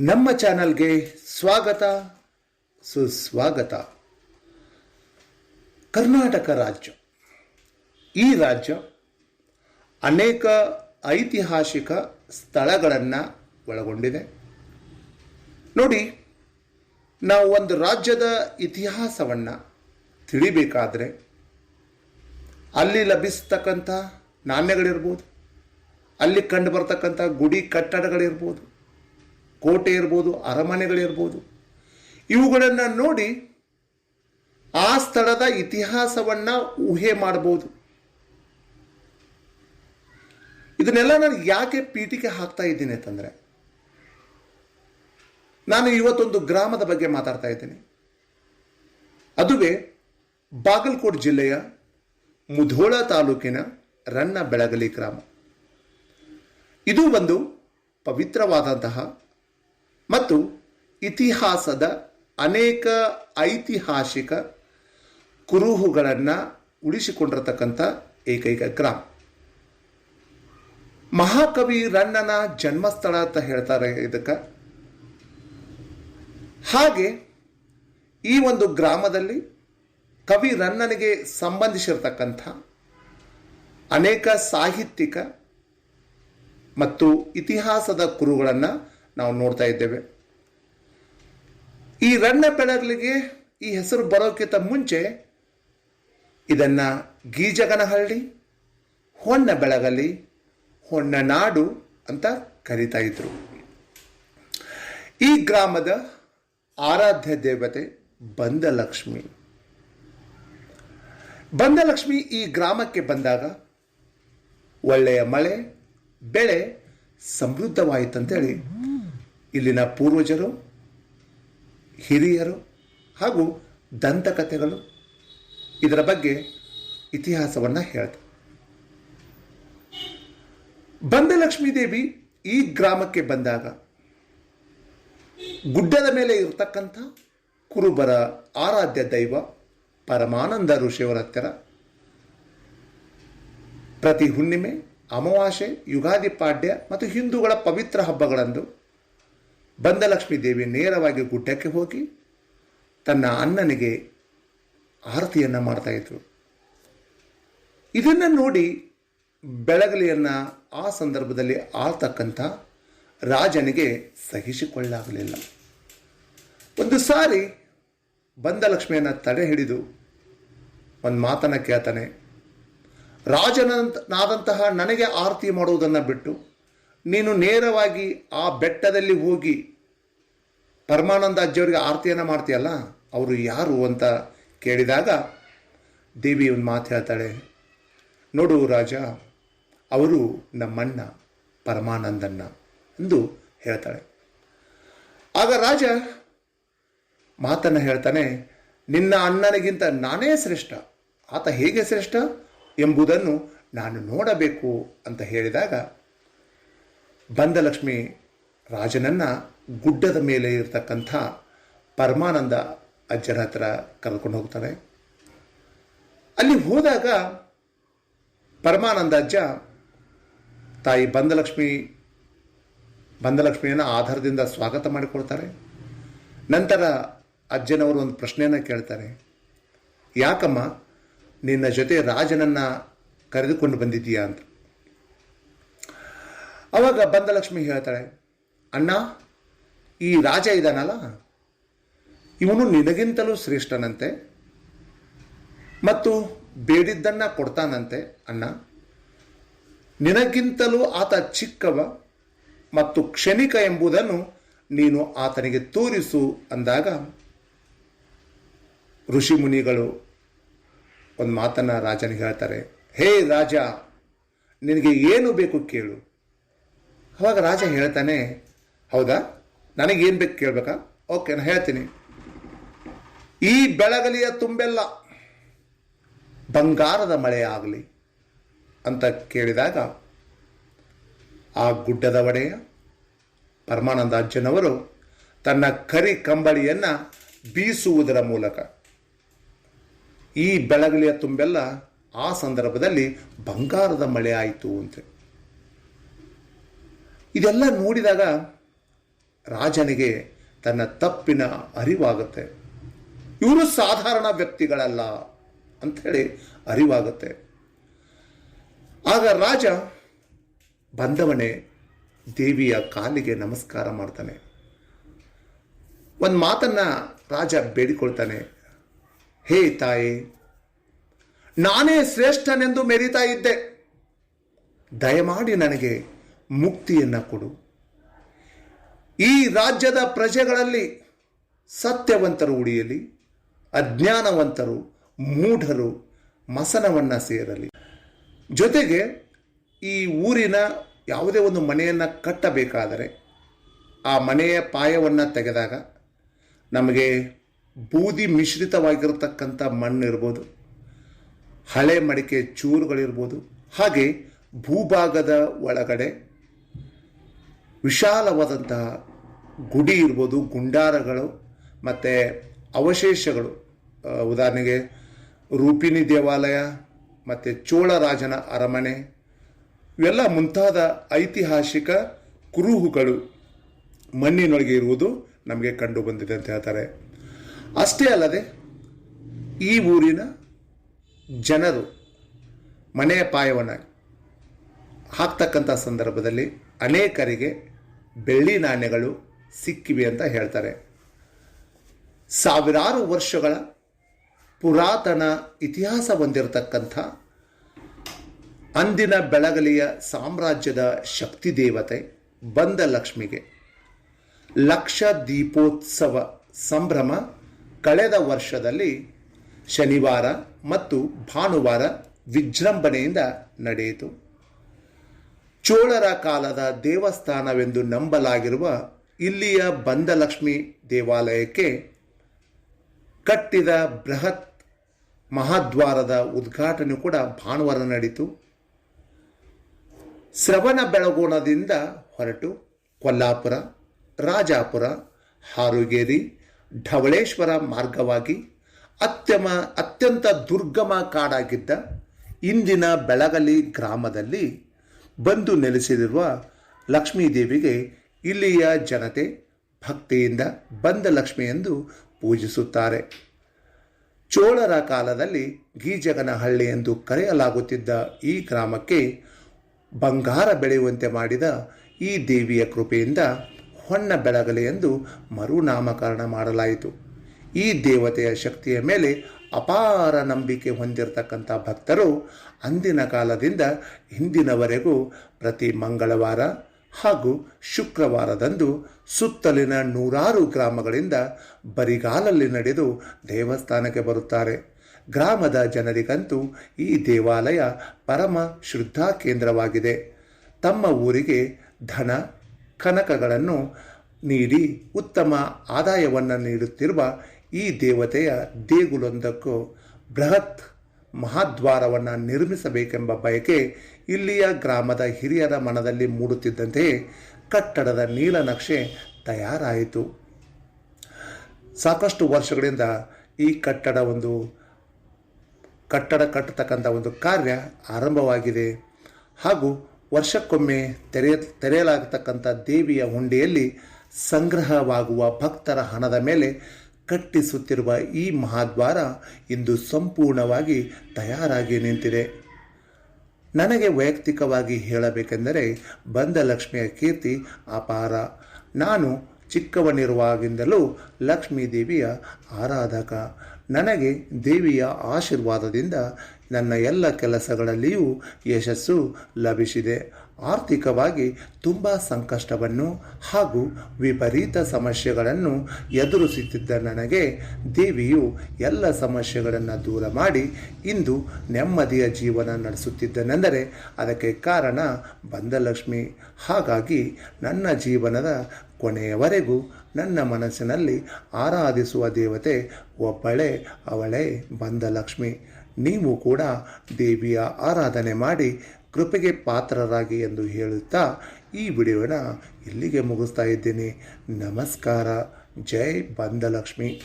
ನಮ್ಮ ಚಾನಲ್ಗೆ ಸ್ವಾಗತ. ಸುಸ್ವಾಗತ. ಕರ್ನಾಟಕ ರಾಜ್ಯ. ಈ ರಾಜ್ಯ ಅನೇಕ ಐತಿಹಾಸಿಕ ಸ್ಥಳಗಳನ್ನು ಒಳಗೊಂಡಿದೆ. ನೋಡಿ, ನಾವು ಒಂದು ರಾಜ್ಯದ ಇತಿಹಾಸವನ್ನು ತಿಳಿಬೇಕಾದರೆ ಅಲ್ಲಿ ಲಭಿಸ್ತಕ್ಕಂಥ ನಾಣ್ಯಗಳಿರ್ಬೋದು, ಅಲ್ಲಿ ಕಂಡು ಬರ್ತಕ್ಕಂಥ ಗುಡಿ ಕಟ್ಟಡಗಳಿರ್ಬೋದು ಕೋಟೆ ಇರ್ಬೋದು, ಅರಮನೆಗಳಿರ್ಬೋದು. ಇವುಗಳನ್ನು ನೋಡಿ ಆ ಸ್ಥಳದ ಇತಿಹಾಸವನ್ನು ಊಹೆ ಮಾಡ್ಬೋದು. ಇದನ್ನೆಲ್ಲ ನಾನು ಯಾಕೆ ಪೀಠಿಕೆ ಹಾಕ್ತಾ ಇದ್ದೀನಿ ಅಂತಂದರೆ, ನಾನು ಇವತ್ತೊಂದು ಗ್ರಾಮದ ಬಗ್ಗೆ ಮಾತಾಡ್ತಾ ಇದ್ದೀನಿ. ಅದುವೇ ಬಾಗಲಕೋಟ್ ಜಿಲ್ಲೆಯ ಮುಧೋಳ ತಾಲೂಕಿನ ರನ್ನ ಬೆಳಗಲಿ ಗ್ರಾಮ. ಇದು ಒಂದು ಪವಿತ್ರವಾದಂತಹ ಮತ್ತು ಇತಿಹಾಸದ ಅನೇಕ ಐತಿಹಾಸಿಕ ಕುರುಹುಗಳನ್ನು ಉಳಿಸಿಕೊಂಡಿರತಕ್ಕಂಥ ಏಕೈಕ ಗ್ರಾಮ. ಮಹಾಕವಿ ರಣ್ಣನ ಜನ್ಮಸ್ಥಳ ಅಂತ ಹೇಳ್ತಾರೆ ಇದಕ್ಕೆ. ಹಾಗೆ ಈ ಒಂದು ಗ್ರಾಮದಲ್ಲಿ ಕವಿ ರನ್ನನಿಗೆ ಸಂಬಂಧಿಸಿರತಕ್ಕಂಥ ಅನೇಕ ಸಾಹಿತ್ಯಿಕ ಮತ್ತು ಇತಿಹಾಸದ ಕುರುಗಳನ್ನು ನಾವು ನೋಡ್ತಾ ಇದ್ದೇವೆ. ಈ ರನ್ನ ಬೆಳಗಲಿಗೆ ಈ ಹೆಸರು ಬರೋಕ್ಕಿಂತ ಮುಂಚೆ ಇದನ್ನು ಗೀಜಗನಹಳ್ಳಿ, ಹೊನ್ನ ಬೆಳಗಲಿ, ಹೊನ್ನ ನಾಡು ಅಂತ ಕರೀತಾ ಇದ್ರು. ಈ ಗ್ರಾಮದ ಆರಾಧ್ಯ ದೇವತೆ ಬಂದಲಕ್ಷ್ಮಿ. ಬಂದಲಕ್ಷ್ಮಿ ಈ ಗ್ರಾಮಕ್ಕೆ ಬಂದಾಗ ಒಳ್ಳೆಯ ಮಳೆ, ಬೆಳೆ ಸಮೃದ್ಧವಾಯಿತಂತೇಳಿ ಇಲ್ಲಿನ ಪೂರ್ವಜರು, ಹಿರಿಯರು ಹಾಗೂ ದಂತಕಥೆಗಳು ಇದರ ಬಗ್ಗೆ ಇತಿಹಾಸವನ್ನು ಹೇಳ್ತಾರೆ ಬಂದಲಕ್ಷ್ಮೀ ದೇವಿ ಈ ಗ್ರಾಮಕ್ಕೆ ಬಂದಾಗ ಗುಡ್ಡದ ಮೇಲೆ ಇರತಕ್ಕಂಥ ಕುರುಬರ ಆರಾಧ್ಯ ದೈವ ಪರಮಾನಂದ ಋಷಿಯವರ ಹತ್ತಿರ ಪ್ರತಿ ಹುಣ್ಣಿಮೆ, ಅಮಾವಾಸ್ಯೆ, ಯುಗಾದಿ ಪಾಡ್ಯ ಮತ್ತು ಹಿಂದೂಗಳ ಪವಿತ್ರ ಹಬ್ಬಗಳಂದು ಬಂದಲಕ್ಷ್ಮೀ ದೇವಿ ನೇರವಾಗಿ ಗುಡ್ಡಕ್ಕೆ ಹೋಗಿ ತನ್ನ ಅಣ್ಣನಿಗೆ ಆರತಿಯನ್ನು ಮಾಡ್ತಾ ಇದ್ರು. ಇದನ್ನು ನೋಡಿ ಬೆಳಗಲಿಯನ್ನು ಆ ಸಂದರ್ಭದಲ್ಲಿ ಆಳ್ತಕ್ಕಂಥ ರಾಜನಿಗೆ ಸಹಿಸಿಕೊಳ್ಳಾಗಲಿಲ್ಲ ಒಂದು ಸಾರಿ ಬಂದಲಕ್ಷ್ಮಿಯನ್ನು ತಡೆ ಹಿಡಿದು ಒಂದು ಮಾತನ್ನು ಕೇಳ್ತಾನೆ ರಾಜನಾದಂತಹ ನನಗೆ ಆರತಿ ಮಾಡುವುದನ್ನು ಬಿಟ್ಟು ನೀನು ನೇರವಾಗಿ ಆ ಬೆಟ್ಟದಲ್ಲಿ ಹೋಗಿ ಪರಮಾನಂದ ಅಜ್ಜಿಯವರಿಗೆ ಆರತಿಯನ್ನು ಮಾಡ್ತೀಯಲ್ಲ, ಅವರು ಯಾರು ಅಂತ ಕೇಳಿದಾಗ ದೇವಿ ಒಂದು ಮಾತು ಹೇಳ್ತಾಳೆ, ನೋಡು ರಾಜ, ಅವರು ನಮ್ಮಣ್ಣ, ಪರಮಾನಂದಣ್ಣ ಎಂದು ಹೇಳ್ತಾಳೆ. ಆಗ ರಾಜ ಮಾತನ್ನು ಹೇಳ್ತಾನೆ, ನಿನ್ನ ಅಣ್ಣನಿಗಿಂತ ನಾನೇ ಶ್ರೇಷ್ಠ, ಆತ ಹೇಗೆ ಶ್ರೇಷ್ಠ ಎಂಬುದನ್ನು ನಾನು ನೋಡಬೇಕು ಅಂತ ಹೇಳಿದಾಗ ಬಂದಲಕ್ಷ್ಮಿ ರಾಜನನ್ನು ಗುಡ್ಡದ ಮೇಲೆ ಇರತಕ್ಕಂಥ ಪರಮಾನಂದ ಅಜ್ಜನ ಹತ್ರ ಕರ್ಕೊಂಡು ಹೋಗ್ತಾನೆ. ಅಲ್ಲಿ ಹೋದಾಗ ಪರಮಾನಂದ ಅಜ್ಜ ತಾಯಿ ಬಂದಲಕ್ಷ್ಮಿ, ಬಂದಲಕ್ಷ್ಮಿಯನ್ನು ಆಧಾರದಿಂದ ಸ್ವಾಗತ ಮಾಡಿಕೊಳ್ತಾರೆ. ನಂತರ ಅಜ್ಜನವರು ಒಂದು ಪ್ರಶ್ನೆಯನ್ನು ಕೇಳ್ತಾರೆ. ಯಾಕಮ್ಮ, ನಿನ್ನ ಜೊತೆ ರಾಜನನ್ನು ಕರೆದುಕೊಂಡು ಬಂದಿದ್ದೀಯಾ ಅಂತ. ಅವಾಗ ಬಂದಲಕ್ಷ್ಮಿ ಹೇಳ್ತಾಳೆ, ಅಣ್ಣ, ಈ ರಾಜ ಇದ್ದಾನಲ್ಲ ಇವನು ನಿನಗಿಂತಲೂ ಶ್ರೇಷ್ಠನಂತೆ ಮತ್ತು ಬೇಡಿದ್ದನ್ನು ಕೊಡ್ತಾನಂತೆ, ಅಣ್ಣ. ನಿನಗಿಂತಲೂ ಆತ ಚಿಕ್ಕವ ಮತ್ತು ಕ್ಷಣಿಕ ಎಂಬುದನ್ನು ನೀನು ಆತನಿಗೆ ತೋರಿಸು ಅಂದಾಗ ಋಷಿ ಮುನಿಗಳು ಒಂದು ಮಾತನ್ನು ರಾಜನಿಗೆ ಹೇಳ್ತಾರೆ, ಹೇ ರಾಜ, ನಿನಗೆ ಏನು ಬೇಕು ಕೇಳು. ಅವಾಗ ರಾಜ ಹೇಳ್ತಾನೆ, ಹೌದಾ? ನನಗೇನು ಬೇಕು ಕೇಳಬೇಕಾ? ಓಕೆ ನಾನು ಹೇಳ್ತೀನಿ. ಈ ಬೆಳಗಲಿಯ ತುಂಬೆಲ್ಲ ಬಂಗಾರದ ಮಳೆ ಆಗಲಿ ಅಂತ ಕೇಳಿದಾಗ ಆ ಗುಡ್ಡದ ಒಡೆಯ ಪರಮಾನಂದ ಅಜ್ಜನವರು ತನ್ನ ಕರಿ ಕಂಬಳಿಯನ್ನು ಬೀಸುವುದರ ಮೂಲಕ ಈ ಬೆಳಗಲಿಯ ತುಂಬೆಲ್ಲ ಆ ಸಂದರ್ಭದಲ್ಲಿ ಬಂಗಾರದ ಮಳೆ ಆಯಿತು ಅಂತ. ಇದೆಲ್ಲ ನೋಡಿದಾಗ ರಾಜನಿಗೆ ತನ್ನ ತಪ್ಪಿನ ಅರಿವಾಗುತ್ತೆ. ಇವರು ಸಾಧಾರಣ ವ್ಯಕ್ತಿಗಳಲ್ಲ ಅಂಥೇಳಿ ಅರಿವಾಗುತ್ತೆ. ಆಗ ರಾಜ ಬಂದವನೇ ದೇವಿಯ ಕಾಲಿಗೆ ನಮಸ್ಕಾರ ಮಾಡ್ತಾನೆ. ಒಂದು ಮಾತನ್ನು ರಾಜ ಬೇಡಿಕೊಳ್ತಾನೆ. ಹೇ ತಾಯಿ, ನಾನೇ ಶ್ರೇಷ್ಠನೆಂದು ಮೆರೀತಾ ಇದ್ದೆ. ದಯಮಾಡಿ ನನಗೆ ಮುಕ್ತಿಯನ್ನು ಕೊಡು. ಈ ರಾಜ್ಯದ ಪ್ರಜೆಗಳಲ್ಲಿ ಸತ್ಯವಂತರು ಉಳಿಯಲಿ, ಅಜ್ಞಾನವಂತರು, ಮೂಢರು ಮಸನವನ್ನು ಸೇರಲಿ. ಜೊತೆಗೆ ಈ ಊರಿನ ಯಾವುದೇ ಒಂದು ಮನೆಯನ್ನು ಕಟ್ಟಬೇಕಾದರೆ ಆ ಮನೆಯ ಪಾಯವನ್ನು ತೆಗೆದಾಗ ನಮಗೆ ಬೂದಿ ಮಿಶ್ರಿತವಾಗಿರತಕ್ಕಂಥ ಮಣ್ಣಿರ್ಬೋದು ಹಳೆ ಮಡಿಕೆ ಚೂರುಗಳಿರ್ಬೋದು, ಹಾಗೆ ಭೂಭಾಗದ ಒಳಗಡೆ ವಿಶಾಲವಾದಂತಹ ಗುಡಿ ಇರ್ಬೋದು, ಗುಂಡಾರಗಳು, ಮತ್ತು ಅವಶೇಷಗಳು. ಉದಾಹರಣೆಗೆ ರೂಪಿಣಿ ದೇವಾಲಯ, ಮತ್ತು ಚೋಳರಾಜನ ಅರಮನೆ, ಇವೆಲ್ಲ ಮುಂತಾದ ಐತಿಹಾಸಿಕ ಕುರುಹುಗಳು ಮಣ್ಣಿನೊಳಗೆ ಇರುವುದು ನಮಗೆ ಕಂಡು ಬಂದಿದೆ ಅಂತ ಹೇಳ್ತಾರೆ. ಅಷ್ಟೇ ಅಲ್ಲದೆ ಈ ಊರಿನ ಜನರು ಮನೆಯ ಪಾಯವನ್ನು ಹಾಕ್ತಕ್ಕಂಥ ಸಂದರ್ಭದಲ್ಲಿ ಅನೇಕರಿಗೆ ಬೆಳ್ಳಿ ನಾಣ್ಯಗಳು ಸಿಕ್ಕಿವೆ ಅಂತ ಹೇಳ್ತಾರೆ. ಸಾವಿರಾರು ವರ್ಷಗಳ ಪುರಾತನ ಇತಿಹಾಸ ಹೊಂದಿರತಕ್ಕಂಥ ಅಂದಿನ ಬೆಳಗಲಿಯ ಸಾಮ್ರಾಜ್ಯದ ಶಕ್ತಿ ದೇವತೆ ಬಂದ ಲಕ್ಷ್ಮಿಗೆ ಲಕ್ಷ ದೀಪೋತ್ಸವ ಸಂಭ್ರಮ ಕಳೆದ ವರ್ಷದಲ್ಲಿ ಶನಿವಾರ ಮತ್ತು ಭಾನುವಾರ ವಿಜೃಂಭಣೆಯಿಂದ ನಡೆಯಿತು. ಚೋಳರ ಕಾಲದ ದೇವಸ್ಥಾನವೆಂದು ನಂಬಲಾಗಿರುವ ಇಲ್ಲಿಯ ಬಂದಲಕ್ಷ್ಮಿ ದೇವಾಲಯಕ್ಕೆ ಕಟ್ಟಿದ ಬೃಹತ್ ಮಹಾದ್ವಾರದ ಉದ್ಘಾಟನೆ ಕೂಡ ಭಾನುವಾರ ನಡೀತು. ಶ್ರವಣ ಬೆಳಗೋಣದಿಂದ ಹೊರಟು ಕೊಲ್ಲಾಪುರ, ರಾಜಾಪುರ, ಹಾರುಗೇರಿ ಢವಳೇಶ್ವರ ಮಾರ್ಗವಾಗಿ ಅತ್ಯಮ, ಅತ್ಯಂತ ದುರ್ಗಮ ಕಾಡಾಗಿದ್ದ ಇಂದಿನ ಬೆಳಗಲಿ ಗ್ರಾಮದಲ್ಲಿ ಬಂದು ನೆಲೆಸಿರುವ ಲಕ್ಷ್ಮೀದೇವಿಗೆ ಇಲ್ಲಿಯ ಜನತೆ ಭಕ್ತಿಯಿಂದ ಬಂದ ಲಕ್ಷ್ಮಿ ಎಂದು ಪೂಜಿಸುತ್ತಾರೆ. ಚೋಳರ ಕಾಲದಲ್ಲಿ ಗೀಜಗನಹಳ್ಳಿ ಎಂದು ಕರೆಯಲಾಗುತ್ತಿದ್ದ ಈ ಗ್ರಾಮಕ್ಕೆ ಬಂಗಾರ ಬೆಳೆಯುವಂತೆ ಮಾಡಿದ ಈ ದೇವಿಯ ಕೃಪೆಯಿಂದ ಹೊನ್ನ ಬೆಳಗಲಿ ಎಂದು ಮರುನಾಮಕರಣ ಮಾಡಲಾಯಿತು. ಈ ದೇವತೆಯ ಶಕ್ತಿಯ ಮೇಲೆ ಅಪಾರ ನಂಬಿಕೆ ಹೊಂದಿರತಕ್ಕಂಥ ಭಕ್ತರು ಅಂದಿನ ಕಾಲದಿಂದ ಇಂದಿನವರೆಗೂ ಪ್ರತಿ ಮಂಗಳವಾರ ಹಾಗೂ ಶುಕ್ರವಾರದಂದು ಸುತ್ತಲಿನ ನೂರಾರು ಗ್ರಾಮಗಳಿಂದ ಬರಿಗಾಲಲ್ಲಿ ನಡೆದು ದೇವಸ್ಥಾನಕ್ಕೆ ಬರುತ್ತಾರೆ. ಗ್ರಾಮದ ಜನರಿಗಂತೂ ಈ ದೇವಾಲಯ ಪರಮ ಶ್ರದ್ಧಾ ಕೇಂದ್ರವಾಗಿದೆ. ತಮ್ಮ ಊರಿಗೆ ಧನ, ಕನಕಗಳನ್ನು ನೀಡಿ ಉತ್ತಮ ಆದಾಯವನ್ನು ನೀಡುತ್ತಿರುವ ಈ ದೇವತೆಯ ದೇಗುಲೊಂದಕ್ಕೂ ಬೃಹತ್ ಮಹಾದ್ವಾರವನ್ನು ನಿರ್ಮಿಸಬೇಕೆಂಬ ಬಯಕೆ ಇಲ್ಲಿಯ ಗ್ರಾಮದ ಹಿರಿಯರ ಮನದಲ್ಲಿ ಮೂಡುತ್ತಿದ್ದಂತೆಯೇ ಕಟ್ಟಡದ ನೀಲನಕ್ಷೆ ತಯಾರಾಯಿತು. ಸಾಕಷ್ಟು ವರ್ಷಗಳಿಂದ ಈ ಕಟ್ಟಡ ಒಂದು ಕಟ್ಟಡ ಕಟ್ಟತಕ್ಕಂಥ ಒಂದು ಕಾರ್ಯ ಆರಂಭವಾಗಿದೆ. ಹಾಗೂ ವರ್ಷಕ್ಕೊಮ್ಮೆ ತೆರೆಯ ತೆರೆಯಲಾಗತಕ್ಕಂಥ ದೇವಿಯ ಹುಂಡಿಯಲ್ಲಿ ಸಂಗ್ರಹವಾಗುವ ಭಕ್ತರ ಹಣದ ಮೇಲೆ ಕಟ್ಟಿಸುತ್ತಿರುವ ಈ ಮಹಾದ್ವಾರ ಇಂದು ಸಂಪೂರ್ಣವಾಗಿ ತಯಾರಾಗಿ ನಿಂತಿದೆ. ನನಗೆ ವೈಯಕ್ತಿಕವಾಗಿ ಹೇಳಬೇಕೆಂದರೆ ಬಂದ ಲಕ್ಷ್ಮಿಯ ಕೀರ್ತಿ ಅಪಾರ. ನಾನು ಚಿಕ್ಕವನಿರುವಾಗಿಂದಲೂ ಲಕ್ಷ್ಮೀ ದೇವಿಯ ಆರಾಧಕ. ನನಗೆ ದೇವಿಯ ಆಶೀರ್ವಾದದಿಂದ ನನ್ನ ಎಲ್ಲ ಕೆಲಸಗಳಲ್ಲಿಯೂ ಯಶಸ್ಸು ಲಭಿಸಿದೆ. ಆರ್ಥಿಕವಾಗಿ ತುಂಬ ಸಂಕಷ್ಟವನ್ನು ಹಾಗೂ ವಿಪರೀತ ಸಮಸ್ಯೆಗಳನ್ನು ಎದುರಿಸುತ್ತಿದ್ದ ನನಗೆ ದೇವಿಯು ಎಲ್ಲ ಸಮಸ್ಯೆಗಳನ್ನು ದೂರ ಮಾಡಿ ಇಂದು ನೆಮ್ಮದಿಯ ಜೀವನ ನಡೆಸುತ್ತಿದ್ದನೆಂದರೆ ಅದಕ್ಕೆ ಕಾರಣ ಬಂದಲಕ್ಷ್ಮಿ. ಹಾಗಾಗಿ ನನ್ನ ಜೀವನದ ಕೊನೆಯವರೆಗೂ ನನ್ನ ಮನಸ್ಸಿನಲ್ಲಿ ಆರಾಧಿಸುವ ದೇವತೆ ಒಬ್ಬಳೇ, ಅವಳೇ ಬಂದಲಕ್ಷ್ಮಿ. ನೀವು ಕೂಡ ದೇವಿಯ ಆರಾಧನೆ ಮಾಡಿ ಕೃಪೆಗೆ ಪಾತ್ರರಾಗಿ ಎಂದು ಹೇಳುತ್ತಾ ಈ ವಿಡಿಯೋನ ಇಲ್ಲಿಗೆ ಮುಗಿಸ್ತಾ ಇದ್ದೀನಿ. ನಮಸ್ಕಾರ. ಜೈ ಬಂದಲಕ್ಷ್ಮಿ.